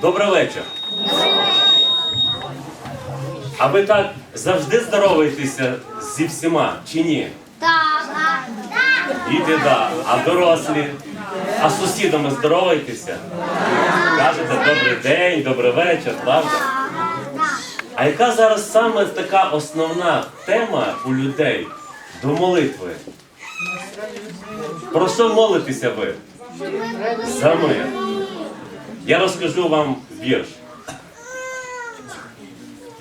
Добрий вечір. А ви так завжди здороваєтеся зі всіма чи ні? Так. Так. І біда. А дорослі? А з сусідами здороваєтеся? Кажете добрий день, добрий вечір, правда? А яка зараз саме така основна тема у людей до молитви? Про що молитеся ви? За мир. Я розкажу вам вірш.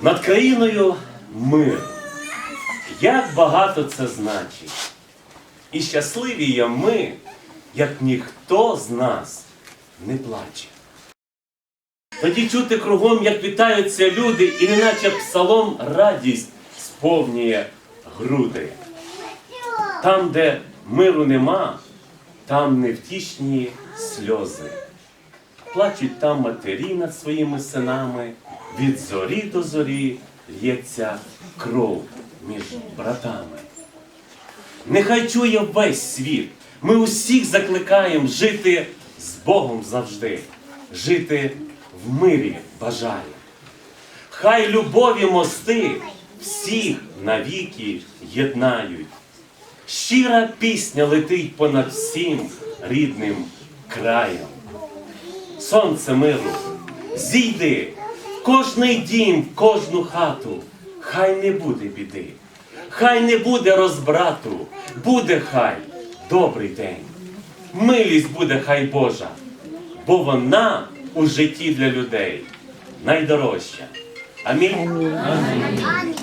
Над країною мир. Як багато це значить. І щасливі є ми, як ніхто з нас не плаче. Тоді чути кругом, як вітаються люди, і неначе псалом радість сповнює груди. Там, де миру нема, там невтішні сльози. Плачуть там матері над своїми синами, від зорі до зорі лється кров між братами. Нехай чує весь світ. Ми усіх закликаємо жити з Богом завжди, жити в мирі бажає. Хай любові мости всіх навіки єднають. Щира пісня летить понад всім рідним краєм. Сонце миру, зійди, в кожний дім, в кожну хату, хай не буде біди, хай не буде розбрату, буде хай добрий день. Милість буде хай Божа, бо вона у житті для людей найдорожча. Амінь. Амінь.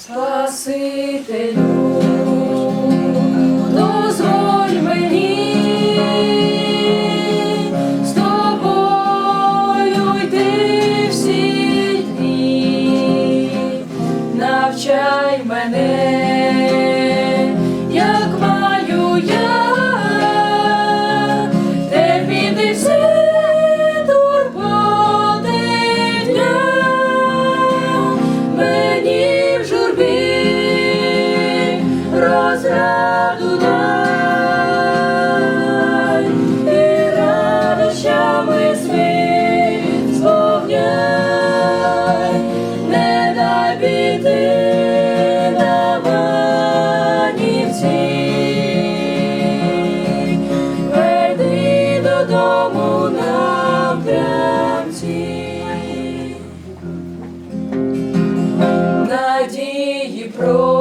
Спасителю, надії промені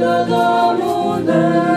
Dodamune